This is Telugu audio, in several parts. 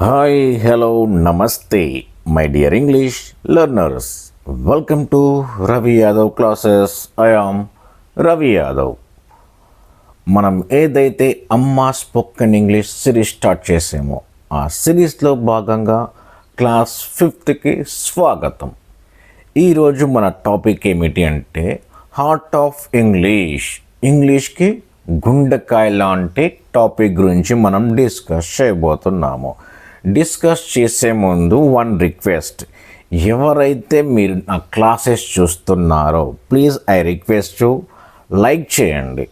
హాయ్ హలో నమస్తే my dear English learners. Welcome to Ravi Yadav classes. I am Ravi Yadav. మనం ఏదైతే అమ్మా స్పోకెన్ ఇంగ్లీష్ సిరీస్ స్టార్ట్ చేసామో ఆ సిరీస్లో భాగంగా క్లాస్ ఫిఫ్త్కి స్వాగతం. ఈరోజు మన టాపిక్ ఏమిటి అంటే హార్ట్ ఆఫ్ ఇంగ్లీష్. ఇంగ్లీష్కి గుండెకాయ లాంటి టాపిక్ గురించి మనం డిస్కస్ చేయబోతున్నాము. డిస్కస్ చేసే ముందు వన్ రిక్వెస్ట్. ఎవరైతే మీరు నా క్లాసెస్ చూస్తున్నారో ప్లీజ్ ఐ రిక్వెస్ట్ లైక్ చేయండి.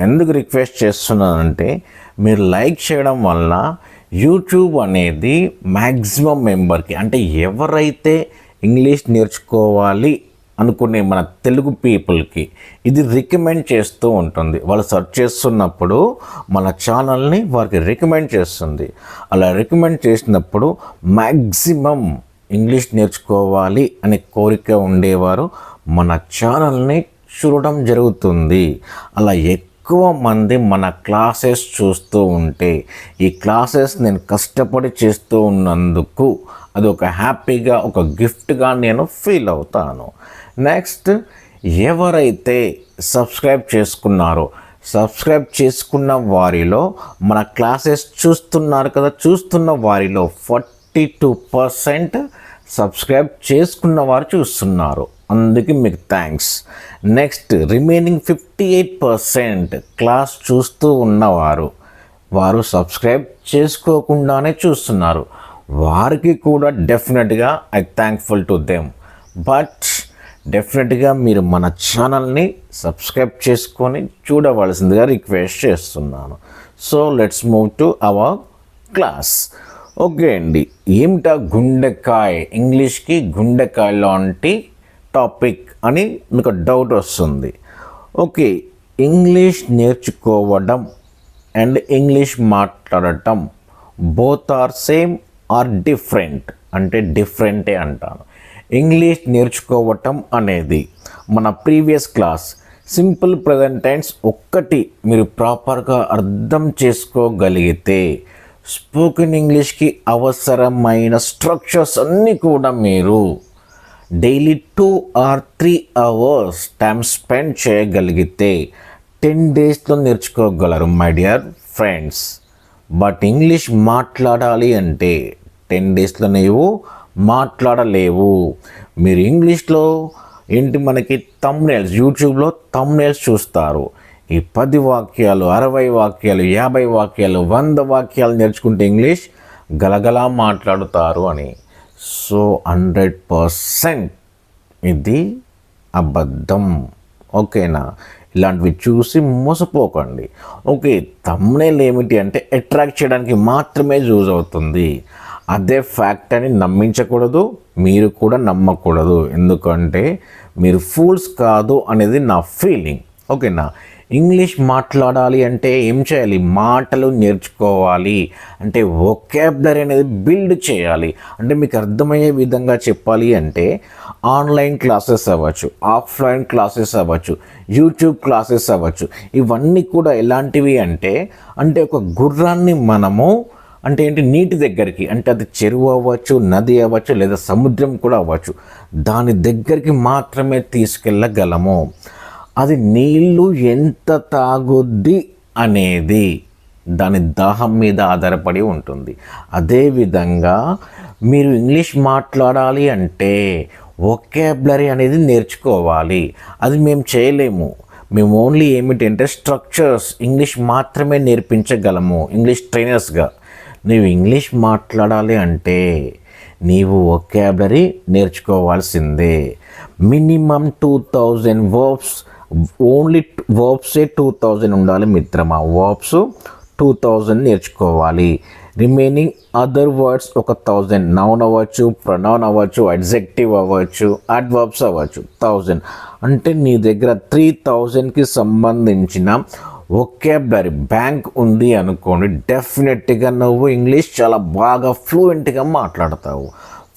ఎందుకు రిక్వెస్ట్ చేస్తున్నానంటే మీరు లైక్ చేయడం వల్ల యూట్యూబ్ అనేది మ్యాక్సిమం మెంబర్కి అంటే ఎవరైతే ఇంగ్లీష్ నేర్చుకోవాలి అనుకునే మన తెలుగు పీపుల్కి ఇది రికమెండ్ చేస్తూ ఉంటుంది. వాళ్ళు సెర్చ్ చేస్తున్నప్పుడు మన ఛానల్ని వారికి రికమెండ్ చేస్తుంది. అలా రికమెండ్ చేసినప్పుడు మ్యాక్సిమం ఇంగ్లీష్ నేర్చుకోవాలి అనే కోరిక ఉండేవారు. మన ఛానల్ని చూడడం జరుగుతుంది. అలా ఎక్కువ మంది మన క్లాసెస్ చూస్తూ ఉంటే ఈ క్లాసెస్ నేను కష్టపడి చేస్తూ ఉన్నందుకు అది ఒక హ్యాపీగా ఒక గిఫ్ట్గా నేను ఫీల్ అవుతాను. నెక్స్ట్ ఎవరైతే సబ్స్క్రైబ్ చేసుకున్నారో సబ్స్క్రైబ్ చేసుకున్న వారిలో మన క్లాసెస్ చూస్తున్నారు కదా చూస్తున్న వారిలో ఫార్టీ టూ పర్సెంట్ సబ్స్క్రైబ్ చేసుకున్న వారు చూస్తున్నారు. అందుకే మీకు thanks next remaining fifty eight percent class చూస్తూ ఉన్నవారు వారు సబ్స్క్రైబ్ చేసుకోకుండానే చూస్తున్నారు. వారికి కూడా డెఫినెట్గా I thankful to them but డెఫినెట్గా మీరు మన ఛానల్ని సబ్స్క్రైబ్ చేసుకొని చూడవలసిందిగా రిక్వెస్ట్ చేస్తున్నాను. So let's move to our class okay అండి. ఏమిటా గుండెకాయ? ఇంగ్లీష్కి గుండెకాయ లాంటి టాపిక్ అని మీకు డౌట్ వస్తుంది. ఓకే ఇంగ్లీష్ నేర్చుకోవడం అండ్ ఇంగ్లీష్ మాట్లాడటం both are same or different అంటే డిఫరెంటే అంటాను. ఇంగ్లీష్ నేర్చుకోవటం అనేది. మన previous class simple present tense ఒక్కటి మీరు ప్రాపర్గా అర్థం చేసుకోగలిగితే స్పోకెన్ ఇంగ్లీష్కి అవసరమైన స్ట్రక్చర్స్ అన్నీ కూడా మీరు daily two or three hours time spend చేయగలిగితే టెన్ డేస్లో నేర్చుకోగలరు my dear friends. But English మాట్లాడాలి అంటే టెన్ డేస్లో నీవు మాట్లాడలేవు. మీరు ఇంగ్లీష్లో ఏంటి మనకి తమ్నేల్స్ యూట్యూబ్లో తమ్నేల్స్ చూస్తారు. ఈ పది వాక్యాలు అరవై వాక్యాలు యాభై వాక్యాలు వంద వాక్యాలు నేర్చుకుంటే ఇంగ్లీష్ గలగలా మాట్లాడుతారు అని. సో హండ్రెడ్ పర్సెంట్ ఇది అబద్ధం. ఓకేనా? ఇలాంటివి చూసి మోసపోకండి. ఓకే తమ్నేల్ ఏమిటి అంటే అట్రాక్ట్ చేయడానికి మాత్రమే యూజ్ అవుతుంది. అదే ఫ్యాక్ట్ అని నమ్మించకూడదు మీరు కూడా నమ్మకూడదు. ఎందుకంటే మీరు ఫూల్స్ కాదు అనేది నా ఫీలింగ్ ఓకేనా ఇంగ్లీష్ మాట్లాడాలి అంటే ఏం చేయాలి? మాటలు నేర్చుకోవాలి. అంటే ఒకాబులరీ అనేది బిల్డ్ చేయాలి. అంటే మీకు అర్థమయ్యే విధంగా చెప్పాలి అంటే ఆన్లైన్ క్లాసెస్ అవ్వచ్చు ఆఫ్లైన్ క్లాసెస్ అవ్వచ్చు యూట్యూబ్ క్లాసెస్ అవ్వచ్చు. ఇవన్నీ కూడా ఎలాంటివి అంటే అంటే ఒక గుర్రాన్ని మనము అంటే ఏంటి? నీటి దగ్గరికి. అంటే అది చెరువు అవ్వచ్చు నది అవ్వచ్చు లేదా సముద్రం కూడా అవ్వచ్చు. దాని దగ్గరికి మాత్రమే తీసుకెళ్ళగలము. అది నీళ్ళు ఎంత తాగుద్ది అనేది దాని దాహం మీద ఆధారపడి ఉంటుంది. అదేవిధంగా మీరు ఇంగ్లీష్ మాట్లాడాలి అంటే ఒకేబ్లరీ అనేది నేర్చుకోవాలి. అది మేము చేయలేము. మేము ఓన్లీ ఏమిటంటే స్ట్రక్చర్స్ ఇంగ్లీష్ మాత్రమే నేర్పించగలము. ఇంగ్లీష్ ట్రైనర్స్గా నీవు ఇంగ్లీష్ మాట్లాడాలి అంటే నీవు vocabulary నేర్చుకోవాల్సిందే. Minimum two thousand verbs only వర్బ్సే two thousand ఉండాలి మిత్రమా. వర్బ్స్ టూ థౌజండ్ నేర్చుకోవాలి. రిమైనింగ్ అదర్ వర్డ్స్ ఒక థౌజండ్ నౌన్ అవ్వచ్చు ప్రొనౌన్ అవ్వచ్చు అడ్జెక్టివ్ అవ్వచ్చు అడ్వర్బ్స్ అవ్వచ్చు. థౌజండ్ అంటే నీ దగ్గర త్రీ థౌజండ్కి సంబంధించిన ఒకేబులరీ బ్యాంక్ ఉంది అనుకోండి డెఫినెట్గా నువ్వు ఇంగ్లీష్ చాలా బాగా ఫ్లూయెంట్గా మాట్లాడతావు.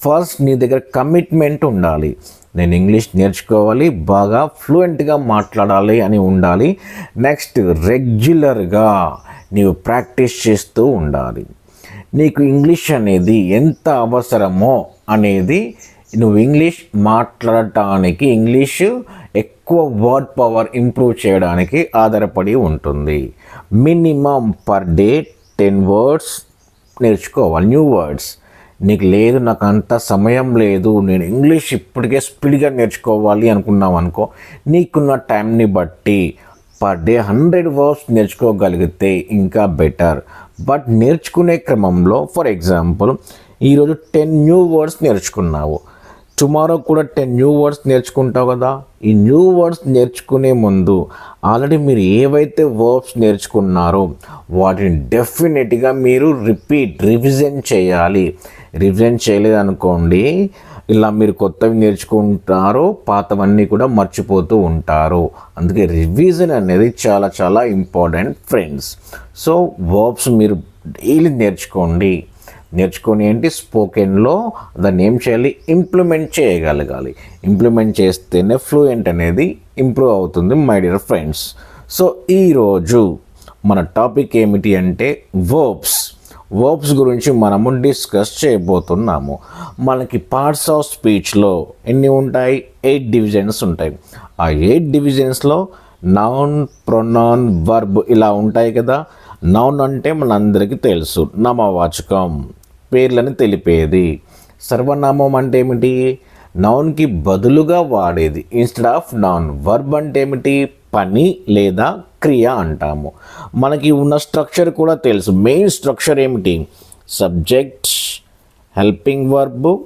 ఫస్ట్ నీ దగ్గర కమిట్మెంట్ ఉండాలి. నేను ఇంగ్లీష్ నేర్చుకోవాలి బాగా ఫ్లూయెంట్గా మాట్లాడాలి అని ఉండాలి. నెక్స్ట్ రెగ్యులర్గా నీవు ప్రాక్టీస్ చేస్తూ ఉండాలి. నీకు ఇంగ్లీష్ అనేది ఎంత అవసరమో అనేది నువ్వు ఇంగ్లీష్ మాట్లాడటానికి ఇంగ్లీషు ఎక్కువ వర్డ్ పవర్ ఇంప్రూవ్ చేయడానికి ఆధారపడి ఉంటుంది. Minimum per day ten words నేర్చుకోవాలి. New words. నీకు లేదు నాకు అంత సమయం లేదు నేను ఇంగ్లీష్ ఇప్పటికే స్పీడ్గా నేర్చుకోవాలి అనుకున్నావు అనుకో నీకున్న టైంని బట్టి పర్ డే హండ్రెడ్ వర్డ్స్ నేర్చుకోగలిగితే ఇంకా బెటర్. బట్ నేర్చుకునే క్రమంలో ఫర్ ఎగ్జాంపుల్ ఈరోజు టెన్ న్యూ వర్డ్స్ నేర్చుకున్నావు. టుమారో కూడా టెన్ న్యూ వర్డ్స్ నేర్చుకుంటావు కదా. ఈ న్యూ వర్డ్స్ నేర్చుకునే ముందు ఆల్రెడీ మీరు ఏవైతే వర్బ్స్ నేర్చుకున్నారో వాటిని డెఫినెట్గా మీరు రిపీట్ రివిజన్ చేయాలి. రివిజన్ చేయలేదనుకోండి ఇలా మీరు కొత్తవి నేర్చుకుంటారో పాతవన్నీ కూడా మర్చిపోతూ ఉంటారు. అందుకే రివిజన్ అనేది చాలా చాలా ఇంపార్టెంట్ ఫ్రెండ్స్. సో వర్బ్స్ మీరు డైలీ నేర్చుకోండి. నేర్చుకొని ఏంటి? స్పోకెన్లో దాన్ని ఏం చేయాలి ఇంప్లిమెంట్ చేయగలగాలి. ఇంప్లిమెంట్ చేస్తేనే ఫ్లూయెంట్ అనేది ఇంప్రూవ్ అవుతుంది మై డియర్ ఫ్రెండ్స్. సో ఈరోజు మన టాపిక్ ఏమిటి అంటే వర్బ్స్. వర్బ్స్ గురించి మనము డిస్కస్ చేయబోతున్నాము. మనకి పార్ట్స్ ఆఫ్ స్పీచ్లో ఎన్ని ఉంటాయి? ఎయిట్ డివిజన్స్ ఉంటాయి. ఆ ఎయిట్ డివిజన్స్లో నౌన్ ప్రొనౌన్ వర్బ్ ఇలా ఉంటాయి కదా. నౌన్ అంటే మనందరికీ తెలుసు. నామవాచకం పేర్లను తెలిపేది. సర్వనామం అంటే ఏమిటి? నౌన్కి బదులుగా వాడేది. ఇన్స్టెడ్ ఆఫ్ నౌన్ వర్బ్ అంటే ఏమిటి? పని లేదా క్రియ అంటాము. మనకి ఉన్న స్ట్రక్చర్ కూడా తెలుసు. మెయిన్ స్ట్రక్చర్ ఏమిటి? Subject helping verb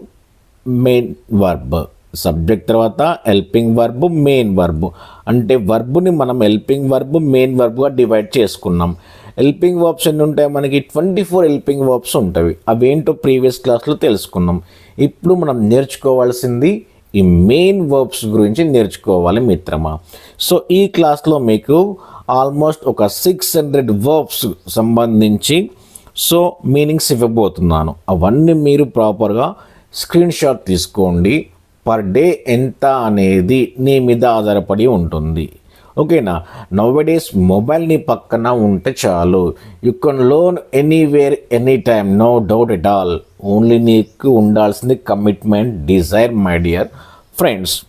main verb. Subject తర్వాత హెల్పింగ్ వర్బ్ మెయిన్ వర్బ్. అంటే వర్బ్ని మనం హెల్పింగ్ వర్బ్ మెయిన్ వర్బ్గా డివైడ్ చేసుకున్నాం. హెల్పింగ్ వర్బ్స్ ఎన్ని ఉంటాయి మనకి ట్వంటీ ఫోర్ హెల్పింగ్ వర్బ్స్ ఉంటాయి అవేంటో ప్రీవియస్ క్లాస్లో తెలుసుకున్నాం. ఇప్పుడు మనం నేర్చుకోవాల్సింది ఈ మెయిన్ వర్బ్స్ గురించి నేర్చుకోవాలి మిత్రమా. సో ఈ క్లాస్లో మీకు ఆల్మోస్ట్ ఒక సిక్స్ హండ్రెడ్ వర్బ్స్ సంబంధించి సో మీనింగ్స్ ఇవ్వబోతున్నాను. అవన్నీ మీరు ప్రాపర్గా స్క్రీన్ షాట్ తీసుకోండి. పర్ డే ఎంత అనేది నీ మీద ఆధారపడి ఉంటుంది. ఓకేనా? నవ్ డేస్ మొబైల్ నీ పక్కన ఉంటే చాలు. You can learn anywhere any time no doubt at all only నీకు ఉండాల్సింది commitment desire my dear friends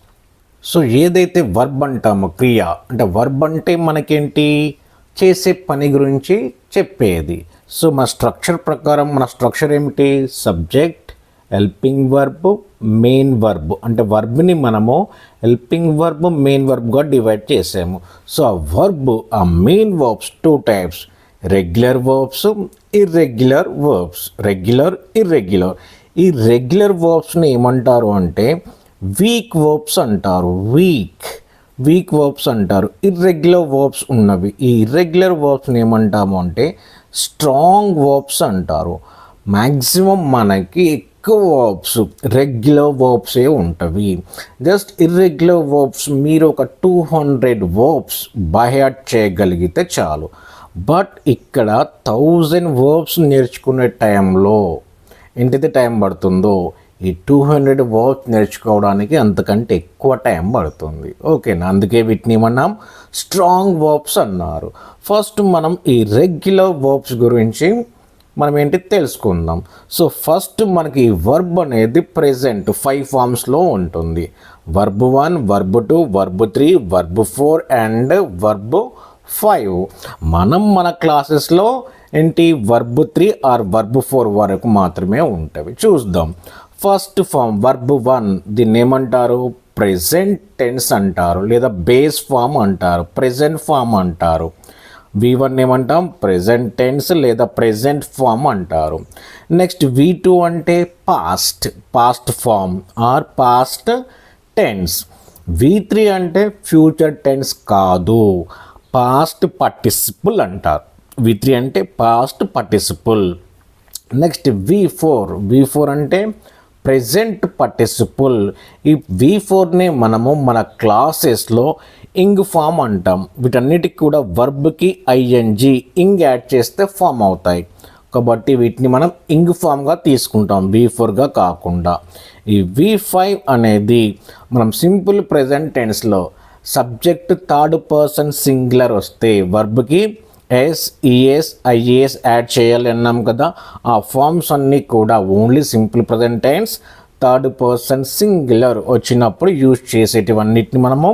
so ఏదైతే వర్బ్ అంటామో క్రియ అంటే వర్బ్ అంటే మనకేంటి? చేసే పని గురించి చెప్పేది. సో మన స్ట్రక్చర్ ప్రకారం మన స్ట్రక్చర్ ఏమిటి? Subject helping verb main verb అంటే వర్బ్ని మనము హెల్పింగ్ వర్బ్ మెయిన్ వర్బ్గా డివైడ్ చేసాము. సో ఆ వర్బ్ ఆ main verbs two types regular verbs irregular verbs regular irregular ఈ రెగ్యులర్ వర్బ్స్ని ఏమంటారు అంటే వీక్ వర్బ్స్ అంటారు. వీక్ వీక్ వర్బ్స్ అంటారు. ఇర్రెగ్యులర్ వర్బ్స్ ఉన్నవి. ఈ ఇర్రెగ్యులర్ వర్బ్స్ని ఏమంటాము అంటే స్ట్రాంగ్ వర్బ్స్ అంటారు. మ్యాక్సిమం మనకి ఎక్కువ వర్బ్స్ రెగ్యులర్ వర్బ్సే ఉంటవి. జస్ట్ ఇర్రెగ్యులర్ వర్బ్స్ మీరు ఒక టూ హండ్రెడ్ వర్బ్స్ బైహార్ట్ చేయగలిగితే చాలు. బట్ ఇక్కడ థౌజండ్ వర్బ్స్ నేర్చుకునే టైంలో ఎంతైతే టైం పడుతుందో? ఈ టూ హండ్రెడ్ వర్బ్స్ నేర్చుకోవడానికి అంతకంటే ఎక్కువ టైం పడుతుంది. ఓకేనా అందుకే వీటిని మనం స్ట్రాంగ్ వర్బ్స్ అన్నారు. ఫస్ట్ మనం ఈ రెగ్యులర్ వర్బ్స్ గురించి మనం ఏంటి తెలుసుకుందాం. సో ఫస్ట్ మనకి ఈ వర్బ్ అనేది ప్రెజెంట్ ఫైవ్ ఫామ్స్లో ఉంటుంది. Verb one verb two verb three verb four and verb five మనం మన క్లాసెస్లో ఏంటి verb three or verb four వరకు మాత్రమే ఉంటవి. చూద్దాం. ఫస్ట్ ఫామ్ వర్బ్ వన్ దీన్ని ఏమంటారు? ప్రెజెంట్ టెన్స్ అంటారు. లేదా బేస్ ఫామ్ అంటారు. ప్రెజెంట్ ఫామ్ అంటారు. వి వన్ ఏమంటాం? ప్రెజెంట్ టెన్స్ లేదా ప్రెజెంట్ ఫామ్ అంటారు. నెక్స్ట్ వి టూ అంటే past past form or past tense V three అంటే ఫ్యూచర్ టెన్స్ కాదు. పాస్ట్ పార్టిసిపుల్ అంటారు. వి త్రీ అంటే past participle next V four V four అంటే ప్రెజెంట్ పార్టిసిపుల్ ఈ వి ఫోర్ని మనము మన క్లాసెస్లో ఇంగ్ ఫామ్ అంటాం. వీటన్నిటికి కూడా వర్బ్కి I N G ing add చేస్తే ఫామ్ అవుతాయి. కాబట్టి వీటిని మనం ఇంగ్ ఫామ్గా తీసుకుంటాం. వి ఫోర్గా కాకుండా. ఈ వి ఫైవ్ అనేది మనం సింపుల్ ప్రజెంట్ టెన్స్లో సబ్జెక్ట్ థర్డ్ పర్సన్ సింగులర్ వస్తే వర్బ్కి ఎస్ ఈఎస్ ఐఏఎస్ యాడ్ చేయాలి అన్నాం కదా. ఆ ఫార్మ్స్ అన్నీ కూడా only simple present tense third person singular వచ్చినప్పుడు యూజ్ చేసేటివన్నిటిని మనము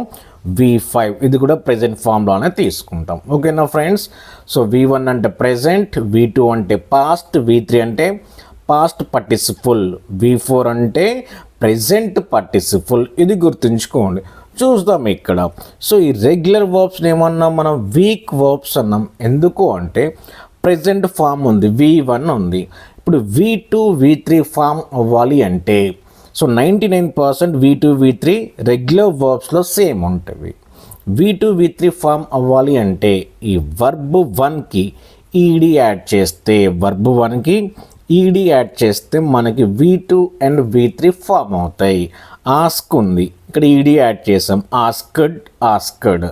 వి ఫైవ్ ఇది కూడా ప్రజెంట్ ఫామ్లోనే తీసుకుంటాం. ఓకేనా ఫ్రెండ్స్ సో వి వన్ అంటే ప్రజెంట్ వి టూ అంటే పాస్ట్ వి త్రీ అంటే పాస్ట్ పార్టిసిఫుల్ వి ఫోర్ అంటే ప్రజెంట్ పార్టిసిఫుల్ ఇది గుర్తుంచుకోండి. చూద్దాం ఇక్కడ. సో ఈ రెగ్యులర్ వర్బ్స్ని ఏమన్నాం మనం? వీక్ వర్బ్స్ అన్నాం. ఎందుకు అంటే ప్రజెంట్ ఫామ్ ఉంది. వి వన్ ఉంది. ఇప్పుడు V two V three form అవ్వాలి అంటే so ninety nine percent V two V three regular వర్బ్స్లో same ఉంటుంది V two V three form అవ్వాలి అంటే ఈ వర్బ్ వన్కి ఈడి యాడ్ చేస్తే వర్బ్ వన్కి ఈడి యాడ్ చేస్తే మనకి V two and V three form అవుతాయి. ఆస్క్ ఉంది. ఇక్కడ ఈడీ యాడ్ చేసాం. ఆస్కడ్ ఆస్కడ్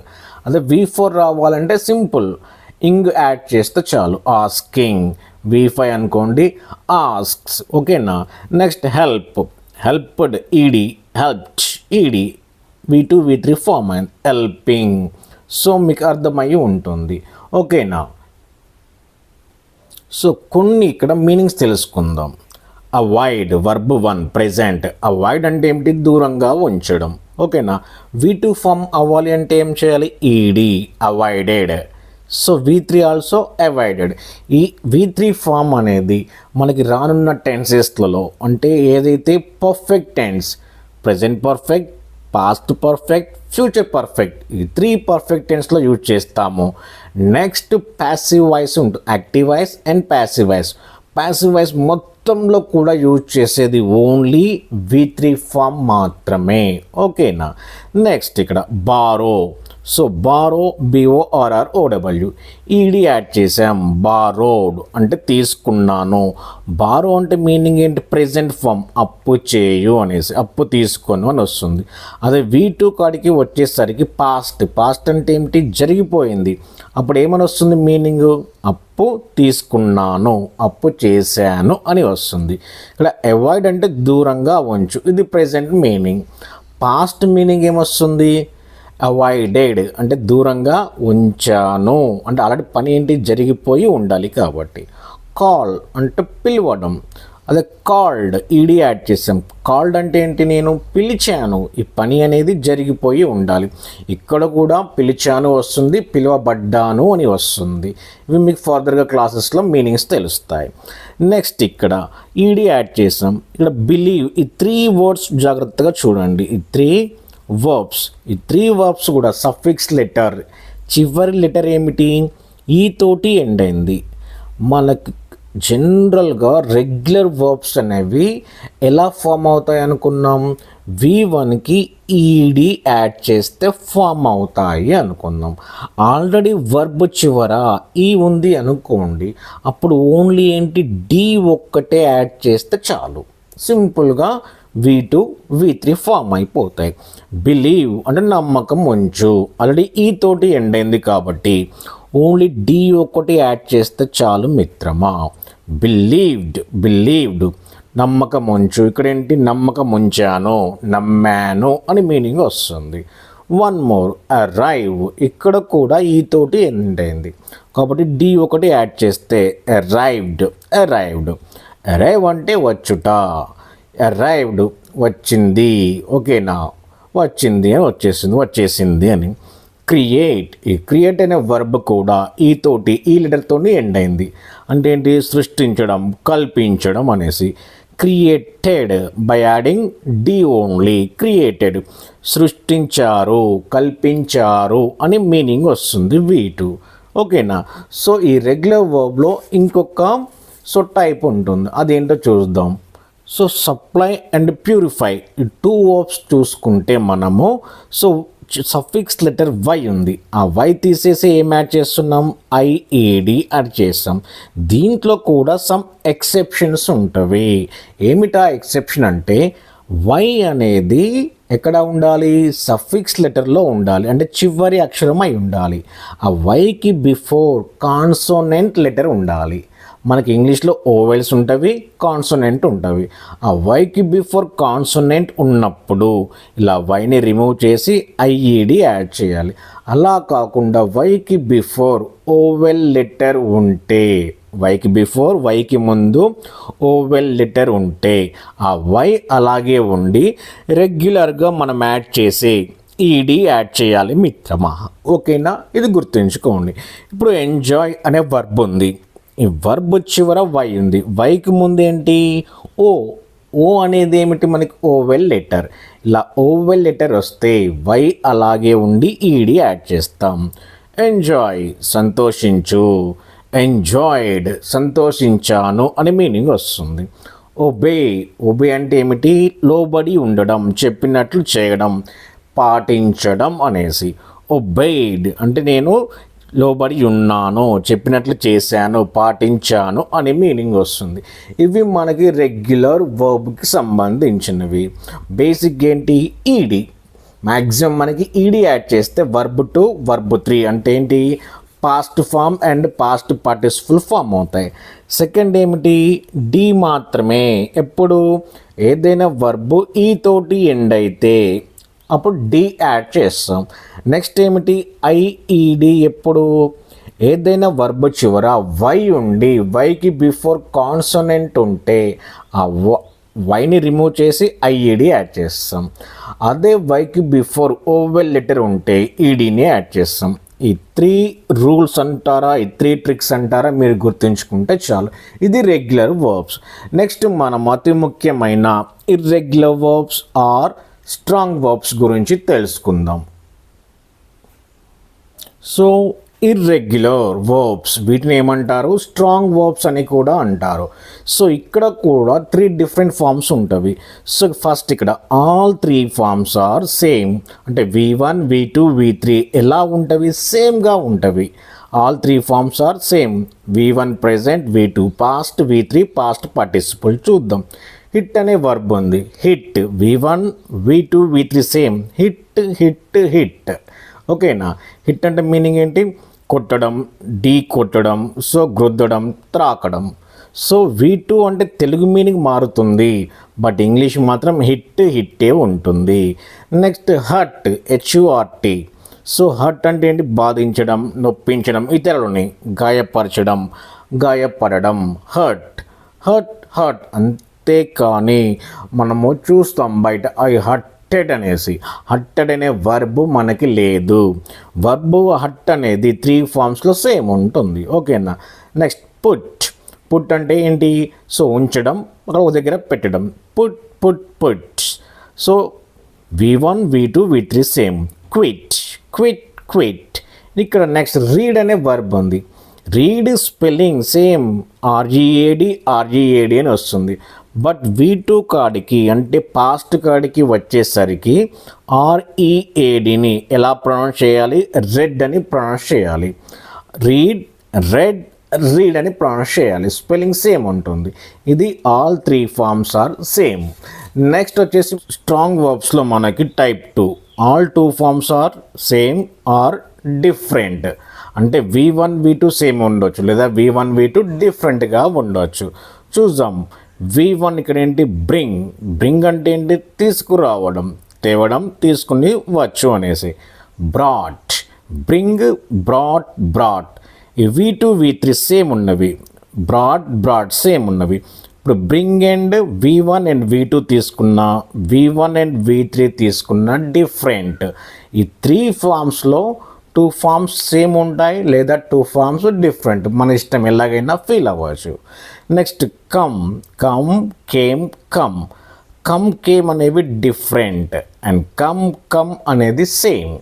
అదే వి ఫోర్ రావాలంటే సింపుల్ ఇంగ్ యాడ్ చేస్తే చాలు. ఆస్కింగ్ వి ఫైవ్ అనుకోండి. ఆస్క్స్ ఓకేనా? Next help helped ED helped ED V two V three form అయింది హెల్పింగ్ సో మీకు అర్థమయ్యి ఉంటుంది. ఓకేనా? సో కొన్ని ఇక్కడ మీనింగ్స్ తెలుసుకుందాం. Avoid verb one present avoid అంటే ఏమిటి? దూరంగా ఉంచడం. ఓకేనా? వి టూ ఫామ్ అవ్వాలి అంటే ఏం చేయాలి? ED avoided so V three also avoided ఈ వి త్రీ ఫామ్ అనేది మనకి రానున్న టెన్సెస్లలో అంటే ఏదైతే perfect tense present perfect past perfect future perfect ఈ త్రీ పర్ఫెక్ట్ టెన్స్లో యూజ్ చేస్తాము. నెక్స్ట్ ప్యాసివ్ వాయిస్ ఉంటుంది active voice and passive voice passive voice మొత్తంలో కూడా యూజ్ చేసేది ఓన్లీ వి త్రీ ఫామ్ మాత్రమే. ఓకేనా నెక్స్ట్ ఇక్కడ borrow so borrow BORR OW ED add చేసాం బారోడ్ అంటే తీసుకున్నాను. బారో అంటే మీనింగ్ ఏంటి? ప్రెజెంట్ ఫామ్ అప్పు చేయు అనేసి అప్పు తీసుకొని అని వస్తుంది. అదే వీ టూ కాడికి వచ్చేసరికి పాస్ట్ పాస్ట్ అంటే ఏమిటి? జరిగిపోయింది. అప్పుడు ఏమని వస్తుంది మీనింగ్? అప్పు తీసుకున్నాను అప్పు చేశాను అని వస్తుంది. ఇక్కడ అవాయిడ్ అంటే దూరంగా ఉంచు. ఇది ప్రజెంట్ మీనింగ్ పాస్ట్ మీనింగ్ ఏమొస్తుంది? అవాయిడెడ్ అంటే దూరంగా ఉంచాను. అంటే ఆల్రెడీ పని ఏంటి? జరిగిపోయి ఉండాలి కాబట్టి. కాల్ అంటే పిలవడం. అదే కాల్డ్ ఈడీ యాడ్ చేసాం కాల్డ్ అంటే ఏంటి? నేను పిలిచాను. ఈ పని అనేది జరిగిపోయి ఉండాలి. ఇక్కడ కూడా పిలిచాను వస్తుంది పిలువబడ్డాను అని వస్తుంది. ఇవి మీకు ఫర్దర్గా క్లాసెస్లో మీనింగ్స్ తెలుస్తాయి. నెక్స్ట్ ఇక్కడ ఈడీ యాడ్ చేసాం ఇక్కడ బిలీవ్ ఈ త్రీ వర్డ్స్ జాగ్రత్తగా చూడండి. ఈ త్రీ వర్బ్స్ ఈ త్రీ వర్బ్స్ కూడా సఫిక్స్ లెటర్ చివరి లెటర్ ఏమిటి? ఈ తోటి ఎండ్ అయింది. మనకి జనరల్గా రెగ్యులర్ వర్బ్స్ అనేవి ఎలా ఫామ్ అవుతాయి అనుకున్నాం? వి వన్కి ఈడి యాడ్ చేస్తే ఫామ్ అవుతాయి అనుకుందాం ఆల్రెడీ వర్బ్ చివర ఈ ఉంది అనుకోండి అప్పుడు ఓన్లీ ఏంటి? డి ఒక్కటే యాడ్ చేస్తే చాలు. సింపుల్గా V two V three form అయిపోతాయి. బిలీవ్ అంటే నమ్మకం ఉంచు. ఆల్రెడీ ఈ తోటి ఎండ్ అయింది కాబట్టి ఓన్లీ డి ఒకటి యాడ్ చేస్తే చాలు మిత్రమా? బిలీవ్డ్ బిలీవ్డ్ నమ్మకం ఉంచు ఇక్కడ ఏంటి నమ్మకం ఉంచాను నమ్మాను అని మీనింగ్ వస్తుంది. వన్ మోర్ అరైవ్ ఇక్కడ కూడా ఈ తోటి ఎండ్ అయింది. కాబట్టి డి ఒకటి యాడ్ చేస్తే అరైవ్డ్ అరైవ్డ్ అరైవ్ అంటే వచ్చుట. అరైవ్డ్ వచ్చింది. ఓకేనా? వచ్చింది అని వచ్చేసింది వచ్చేసింది అని. క్రియేట్ ఈ క్రియేట్ అనే వర్బ్ కూడా ఈ తోటి ఈ లెటర్తో ఎండ్ అయింది. అంటే ఏంటి? సృష్టించడం కల్పించడం అనేసి. Created by adding D only created సృష్టించారు కల్పించారు అని మీనింగ్ వస్తుంది వీటు. ఓకేనా? సో ఈ రెగ్యులర్ వర్బ్లో ఇంకొక సో టైప్ ఉంటుంది. అదేంటో చూద్దాం. సో సప్లై అండ్ ప్యూరిఫై ఈ టూ వర్బ్స్ చూసుకుంటే మనము సో సఫిక్స్ లెటర్ వై ఉంది. ఆ వై తీసేసి ఏం యాడ్ చేస్తున్నాం? ఐఏడి యాడ్ చేస్తాం. దీంట్లో కూడా సమ్ ఎక్సెప్షన్స్ ఉంటవి. ఏమిటా ఎక్సెప్షన్ అంటే వై అనేది ఎక్కడ ఉండాలి? సఫిక్స్ లెటర్లో ఉండాలి. అంటే చివరి అక్షరం అయి ఉండాలి. ఆ వైకి బిఫోర్ కాన్సోనెంట్ లెటర్ ఉండాలి. మనకి ఇంగ్లీష్లో ఓవెల్స్ ఉంటవి కాన్సోనెంట్ ఉంటవి. ఆ వైకి బిఫోర్ కాన్సోనెంట్ ఉన్నప్పుడు ఇలా వైని రిమూవ్ చేసి ఐఈడి యాడ్ చేయాలి. అలా కాకుండా వైకి బిఫోర్ ఓవెల్ లెటర్ ఉంటే వైకి బిఫోర్ వైకి ముందు ఓవెల్ లెటర్ ఉంటే ఆ వై అలాగే ఉండి రెగ్యులర్గా మనం యాడ్ చేసి ఈడి యాడ్ చేయాలి మిత్రమా. ఓకేనా? ఇది గుర్తుంచుకోండి. ఇప్పుడు ఎంజాయ్ అనే వర్బ్ ఉంది. ఈ వర్బ్ చివర వై ఉంది. వైకి ముందు ఏంటి? ఓ ఓ అనేది ఏమిటి? మనకి ఓవెల్ లెటర్ ఇలా ఓవెల్ లెటర్ వస్తే వై అలాగే ఉండి ఈడి యాడ్ చేస్తాం. ఎంజాయ్ సంతోషించు. ఎంజాయిడ్ సంతోషించాను అని మీనింగ్ వస్తుంది. ఒబే ఒబే అంటే ఏమిటి? లోబడి ఉండడం చెప్పినట్లు చేయడం పాటించడం అనేసి. ఒబెయిడ్ అంటే నేను లోబడి ఉన్నాను చెప్పినట్లు చేశాను పాటించాను అనే మీనింగ్ వస్తుంది. ఇవి మనకి రెగ్యులర్ వర్బ్కి సంబంధించినవి. బేసిక్ ఏంటి? ఈడి. మ్యాక్సిమం మనకి ఈడి యాడ్ చేస్తే వర్బ్ టూ వర్బ్ త్రీ అంటే ఏంటి? Past form and past participle form అవుతాయి. సెకండ్ ఏమిటి? డి మాత్రమే. ఎప్పుడు? ఏదైనా వర్బు ఈ తోటి ఎండ్ అయితే. అప్పుడు డి యాడ్ చేస్తాం. నెక్స్ట్ ఏమిటి? ఐఈడి ఎప్పుడు? ఏదైనా వర్బ్ చివర వై ఉండి వైకి బిఫోర్ కాన్సనెంట్ ఉంటే ఆ వైని రిమూవ్ చేసి ఐఈడి యాడ్ చేస్తాం. అదే వైకి బిఫోర్ ఓవెల్ లెటర్ ఉంటే ఈడీని యాడ్ చేస్తాం. ఈ త్రీ రూల్స్ అంటారా ఈ త్రీ ట్రిక్స్ అంటారా మీరు గుర్తుంచుకుంటే చాలు. ఇది రెగ్యులర్ వర్బ్స్. నెక్స్ట్ మనం అతి ముఖ్యమైన irregular verbs or strong verbs గురించి తెలుసుకుందాం. సో ఇర్రెగ్యులర్ వర్బ్స్ వీటిని ఏమంటారు? స్ట్రాంగ్ వర్బ్స్ అని కూడా అంటారు. సో ఇక్కడ కూడా త్రీ డిఫరెంట్ ఫార్మ్స్ ఉంటవి. సో ఫస్ట్ ఇక్కడ all three forms are same అంటే V one V two V three ఎలా ఉంటవి? సేమ్గా ఉంటవి. All three forms are same V one present V two past V three past participle చూద్దాం. హిట్ అనే వర్బ్ ఉంది. Hit V one V two V three same hit hit hit. ఓకేనా? హిట్ అంటే మీనింగ్ ఏంటి? కొట్టడం ఢీ కొట్టడం సో గ్రుద్దడం త్రాకడం. సో వీ టూ అంటే తెలుగు మీనింగ్ మారుతుంది. బట్ ఇంగ్లీష్ మాత్రం హిట్ హిట్టే ఉంటుంది. Next hurt H U R T so hurt అంటే ఏంటి? బాధించడం నొప్పించడం ఇతరులని గాయపరచడం గాయపడడం. హర్ట్ హర్ట్ హర్ట్ అంతేకాని మనము చూస్తాం బయట ఐ హట్టెడ్ అనేసి. హట్టెడ్ అనే వర్బ్ మనకి లేదు. వర్బ్ హట్ అనేది త్రీ ఫామ్స్లో సేమ్ ఉంటుంది. ఓకేనా? నెక్స్ట్ పుట్ పుట్ అంటే ఏంటి? సో ఉంచడం అక్కడ ఒక దగ్గర పెట్టడం. Put put put so V one V two V three same quit quit quit ఇక్కడ నెక్స్ట్ రీడ్ అనే వర్బ్ ఉంది. Read spelling same READ READ అని వస్తుంది. బట్ వి టూ కార్డ్కి అంటే పాస్ట్ కార్డ్కి వచ్చేసరికి ఆర్ఈఏడిని ఎలా ప్రొనౌన్స్ చేయాలి? రెడ్ అని ప్రొనౌన్స్ చేయాలి. రీడ్ రెడ్ రీడ్ అని ప్రొనౌన్స్ చేయాలి. స్పెల్లింగ్ సేమ్ ఉంటుంది. ఇది all three forms are same next వచ్చేసి స్ట్రాంగ్ వర్బ్స్లో మనకి type two all two forms are same or different అంటే V one V two same ఉండొచ్చు. లేదా వి వన్ వి టూ డిఫరెంట్గా ఉండొచ్చు. చూద్దాం. వి వన్ ఇక్కడ ఏంటి? బ్రింగ్ బ్రింగ్ అంటే ఏంటి? తీసుకురావడం. తేవడం తీసుకుని వచ్చు అనేసి. బ్రాట్ బ్రింగ్ బ్రాట్ బ్రాట్ ఈ V two V three same ఉన్నవి. బ్రాడ్ బ్రాడ్ సేమ్ ఉన్నవి. ఇప్పుడు bring and V one and V two తీసుకున్న V one and V three తీసుకున్న డిఫరెంట్ ఈ త్రీ ఫామ్స్లో టూ ఫామ్స్ సేమ్ ఉంటాయి లేదా టూ ఫామ్స్ డిఫరెంట్ మన ఇష్టం ఎలాగైనా ఫీల్ అవ్వచ్చు. Next come come came come. Come came అనేవి డిఫరెంట్ అండ్ కమ్ కమ్ అనేది సేమ్.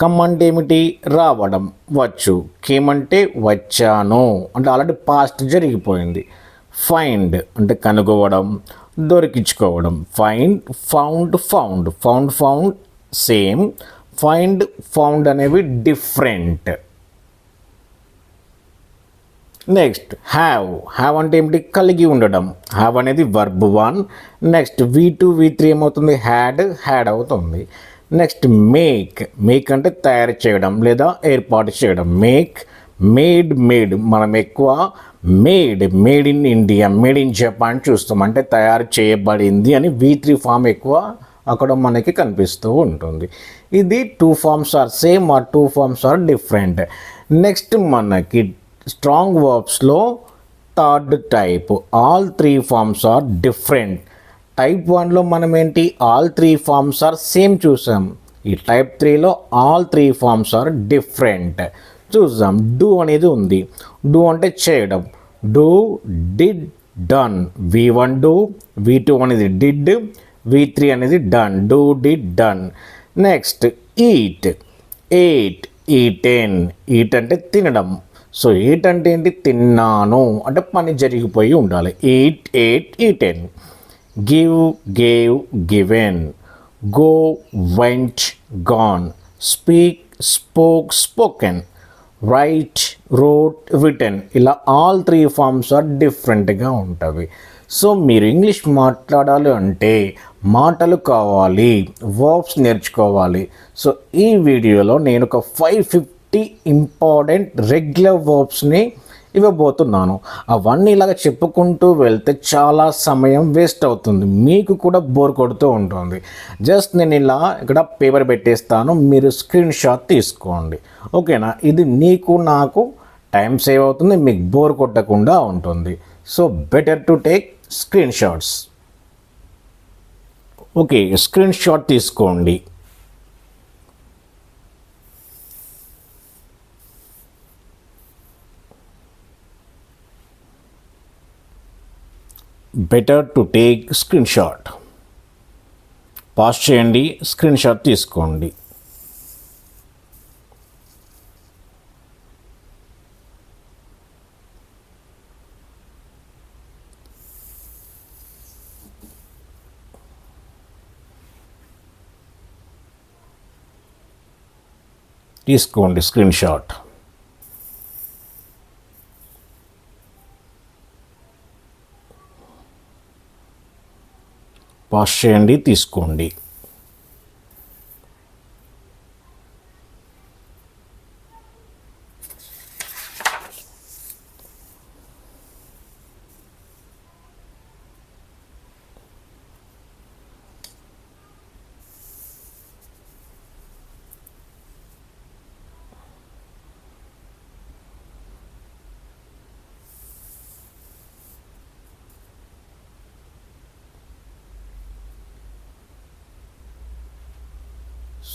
కమ్ అంటే ఏమిటి? రావడం వచ్చు. కేమ్ అంటే వచ్చాను. అంటే ఆల్రెడీ పాస్ట్ జరిగిపోయింది. ఫైండ్ అంటే కనుగోవడం దొరికించుకోవడం. Find found found. Found found same. Find found అనేవి డిఫరెంట్. నెక్స్ట్ హ్యావ్ హ్యావ్ అంటే ఏమిటి? కలిగి ఉండడం. హ్యావ్ అనేది verb one next V two V three ఏమవుతుంది? హ్యాడ్ హ్యాడ్ అవుతుంది. నెక్స్ట్ మేక్ మేక్ అంటే తయారు చేయడం లేదా ఏర్పాటు చేయడం. మేక్ మేడ్ మేడ్ మనం ఎక్కువ made made in India made in Japan చూస్తాం. అంటే తయారు చేయబడింది అని వి త్రీ ఫామ్ ఎక్కువ అక్కడ మనకి కనిపిస్తూ ఉంటుంది. ఇది two forms are same or two forms are different next మనకి strong వర్బ్స్లో third type all three forms are different type వన్లో మనం ఏంటి? All three forms are same చూసాం. ఈ టైప్ త్రీలో all three forms are different చూద్దాం డూ అనేది ఉంది. డూ అంటే చేయడం. Do did done V one do V two అనేది డిడ్ వి త్రీ అనేది done do did done next eat ate eaten eat అంటే తినడం. సో ఈట్ అంటే ఏంటి? తిన్నాను. అంటే పని జరిగిపోయి ఉండాలి. Ate ate eaten give gave given. Go went gone. Speak spoke spoken. Write wrote written ఇలా ఆల్ త్రీ ఫార్మ్స్ ఆర్ డిఫరెంట్గా ఉంటాయి సో మీరు ఇంగ్లీష్ మాట్లాడాలి అంటే మాటలు కావాలి వర్బ్స్ నేర్చుకోవాలి. సో ఈ వీడియోలో నేను ఒక ఫైవ్ ఫిఫ్టీ ఇంపార్టెంట్ రెగ్యులర్ వర్బ్స్ని ఇవ్వబోతున్నాను. అవన్నీ ఇలాగ చెప్పుకుంటూ వెళ్తే చాలా సమయం వేస్ట్ అవుతుంది. మీకు కూడా బోర్ కొడుతూ ఉంటుంది. జస్ట్ నేను ఇలా ఇక్కడ పేపర్ పెట్టేస్తాను. మీరు స్క్రీన్ షాట్ తీసుకోండి. ఓకేనా? ఇది నీకు నాకు టైం సేవ్ అవుతుంది. మీకు బోర్ కొట్టకుండా ఉంటుంది. So better to take screen shots. Okay screen shot తీసుకోండి. Better to take screen shot pass చేయండి స్క్రీన్ షాట్ తీసుకోండి. తీసుకోండి స్క్రీన్ షాట్ పాస్ చేయండి తీసుకోండి.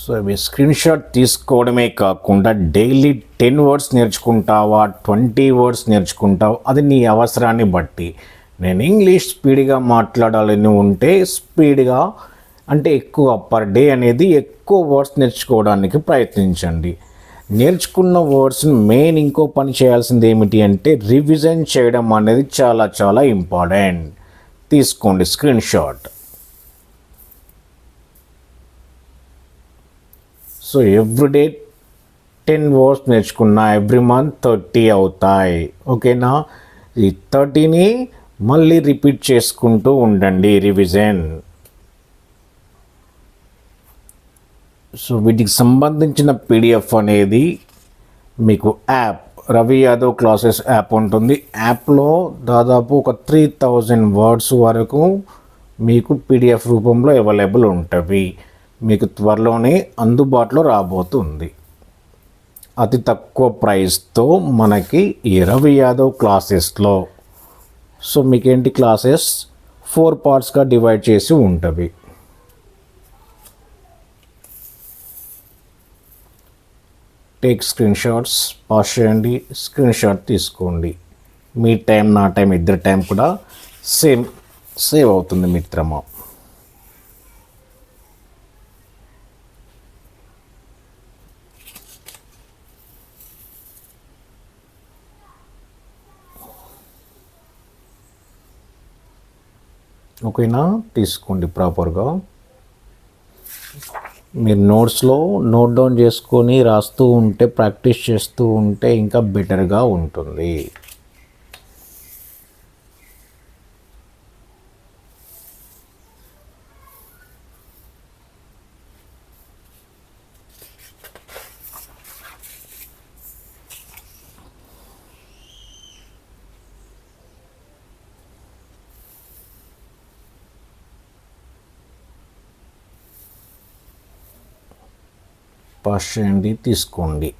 సో మీ స్క్రీన్ షాట్ తీసుకోవడమే కాకుండా డైలీ టెన్ వర్డ్స్ నేర్చుకుంటావా ట్వంటీ వర్డ్స్ నేర్చుకుంటావు అది నీ అవసరాన్ని బట్టి. నేను ఇంగ్లీష్ స్పీడ్గా మాట్లాడాలని ఉంటే స్పీడ్గా అంటే ఎక్కువ పర్ డే అనేది ఎక్కువ వర్డ్స్ నేర్చుకోవడానికి ప్రయత్నించండి. నేర్చుకున్న వర్డ్స్ని మెయిన్ ఇంకో పని చేయాల్సింది ఏమిటి అంటే రివిజన్ చేయడం అనేది చాలా చాలా ఇంపార్టెంట్. తీసుకోండి screen shot. So everyday ten words నేర్చుకున్నా ఎవ్రీ మంత్ థర్టీ అవుతాయి. ఓకేనా ఈ థర్టీని మళ్ళీ రిపీట్ చేసుకుంటూ ఉండండి రివిజన్ సో వీటికి సంబంధించిన పీడిఎఫ్ అనేది మీకు app Ravi Yadav classes app ఉంటుంది. యాప్లో దాదాపు ఒక త్రీ థౌజండ్ వర్డ్స్ వరకు మీకు పీడిఎఫ్ రూపంలో అవైలబుల్ ఉంటుంది మీకు త్వరలోనే అందుబాటులో రాబోతుంది. అతి తక్కువ ప్రైస్తో మనకి ఇరవై రవి యాదవ్ క్లాసెస్లో. సో మీకేంటి క్లాసెస్? ఫోర్ పార్ట్స్గా డివైడ్ చేసి ఉంటుంది టేక్ స్క్రీన్ షాట్స్ పాస్ చేయండి స్క్రీన్ షాట్ తీసుకోండి. మీ టైం నా టైం ఇద్దరి టైం కూడా సేమ్ సేవ్ అవుతుంది మిత్రమా? ఓకేనా తీసుకోండి ప్రాపర్గా. మీరు నోట్స్లో నోట్ డౌన్ చేసుకొని రాస్తూ ఉంటే ప్రాక్టీస్ చేస్తూ ఉంటే ఇంకా బెటర్గా ఉంటుంది. పాస్ చేయండి తీసుకోండి.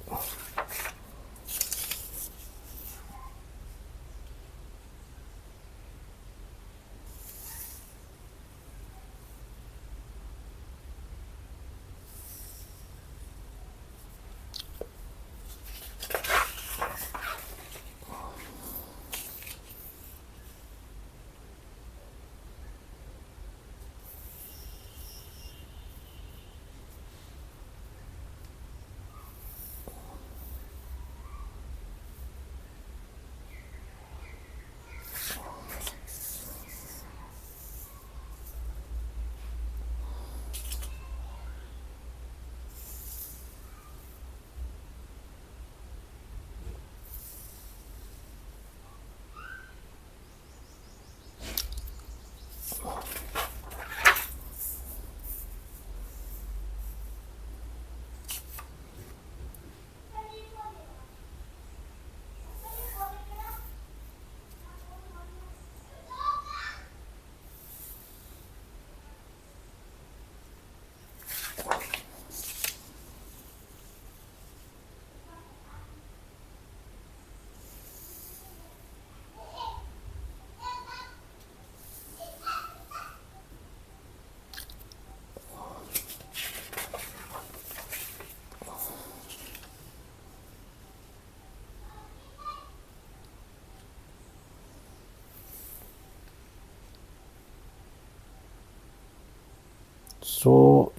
సో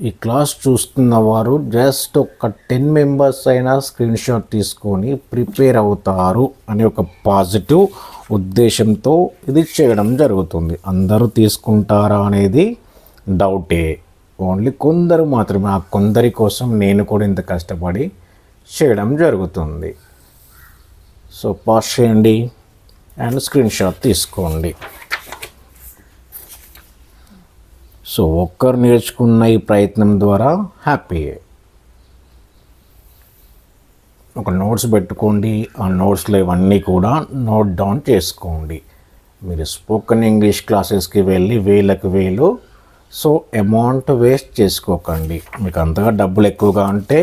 ఈ క్లాస్ చూస్తున్న వారు జస్ట్ ఒక టెన్ మెంబర్స్ అయినా స్క్రీన్ షాట్ తీసుకొని ప్రిపేర్ అవుతారు అనే ఒక పాజిటివ్ ఉద్దేశంతో ఇది చేయడం జరుగుతుంది. అందరూ తీసుకుంటారా అనేది డౌటే ఓన్లీ కొందరు మాత్రమే ఆ కొందరి కోసం నేను కూడా ఇంత కష్టపడి చేయడం జరుగుతుంది. సో పాస్ చేయండి అండ్ స్క్రీన్ షాట్ తీసుకోండి. సో ఒక్కరు నేర్చుకున్న ఈ ప్రయత్నం ద్వారా హ్యాపీ ఒక నోట్స్ పెట్టుకోండి ఆ నోట్స్లో ఇవన్నీ కూడా నోట్ డౌన్ చేసుకోండి. మీరు స్పోకెన్ ఇంగ్లీష్ క్లాసెస్కి వెళ్ళి వేలకు వేలు సో అమౌంట్ వేస్ట్ చేసుకోకండి. మీకు అంతగా డబ్బులు ఎక్కువగా ఉంటే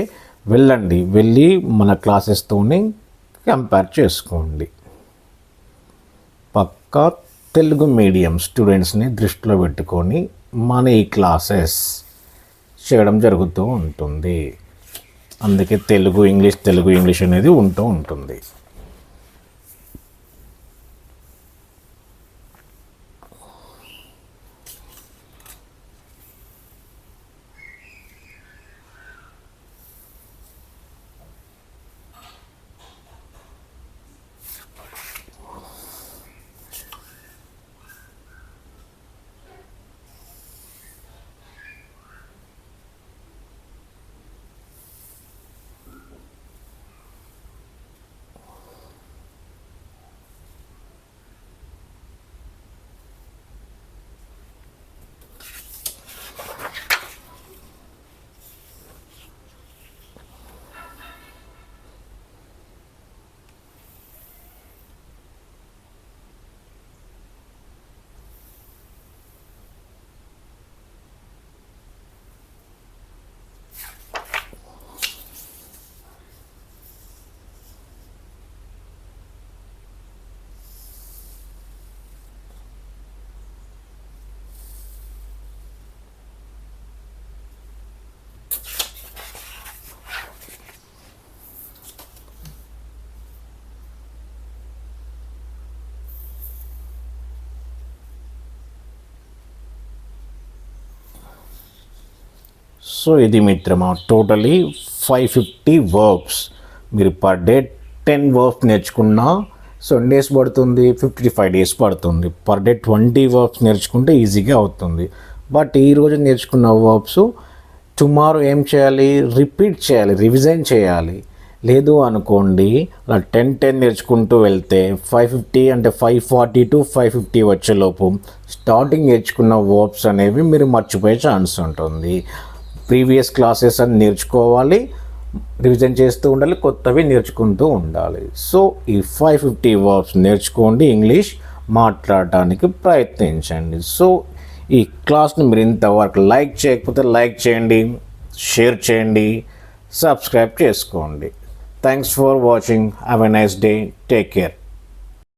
వెళ్ళండి వెళ్ళి మన క్లాసెస్తోని కంపేర్ చేసుకోండి. పక్కా తెలుగు మీడియం స్టూడెంట్స్ని దృష్టిలో పెట్టుకొని మనీ క్లాసెస్ చేయడం జరుగుతూ ఉంటుంది. అందుకే తెలుగు ఇంగ్లీష్ తెలుగు ఇంగ్లీష్ అనేది ఉంటూ ఉంటుంది. సో ఇది మిత్రమా టోటలీ ఫైవ్ ఫిఫ్టీ వర్బ్స్. మీరు పర్ డే టెన్ వర్బ్స్ నేర్చుకున్నా సెవెన్ డేస్ పడుతుంది? ఫిఫ్టీ ఫైవ్ డేస్ పడుతుంది. పర్ డే ట్వంటీ వర్బ్స్ నేర్చుకుంటే ఈజీగా అవుతుంది. బట్ ఈరోజు నేర్చుకున్న వర్బ్స్ టుమారో ఏం చేయాలి? రిపీట్ చేయాలి రివిజన్ చేయాలి. లేదు అనుకోండి అలా టెన్ టెన్ నేర్చుకుంటూ వెళ్తే ఫైవ్ ఫిఫ్టీ అంటే five forty to five fifty వచ్చేలోపు స్టార్టింగ్ నేర్చుకున్న వర్బ్స్ అనేవి మీరు మర్చిపోయే ఛాన్స్ ఉంటుంది. ప్రీవియస్ క్లాసెస్ అని నేర్చుకోవాలి రివిజన్ చేస్తూ ఉండాలి కొత్తవి నేర్చుకుంటూ ఉండాలి. సో ఈ ఫైవ్ ఫిఫ్టీ వర్బ్స్ నేర్చుకోండి ఇంగ్లీష్ మాట్లాడటానికి ప్రయత్నించండి. సో ఈ క్లాస్ని మీరు ఇంతవరకు లైక్ చేయకపోతే లైక్ చేయండి షేర్ చేయండి సబ్స్క్రైబ్ చేసుకోండి. Thanks for watching. Have a nice day take care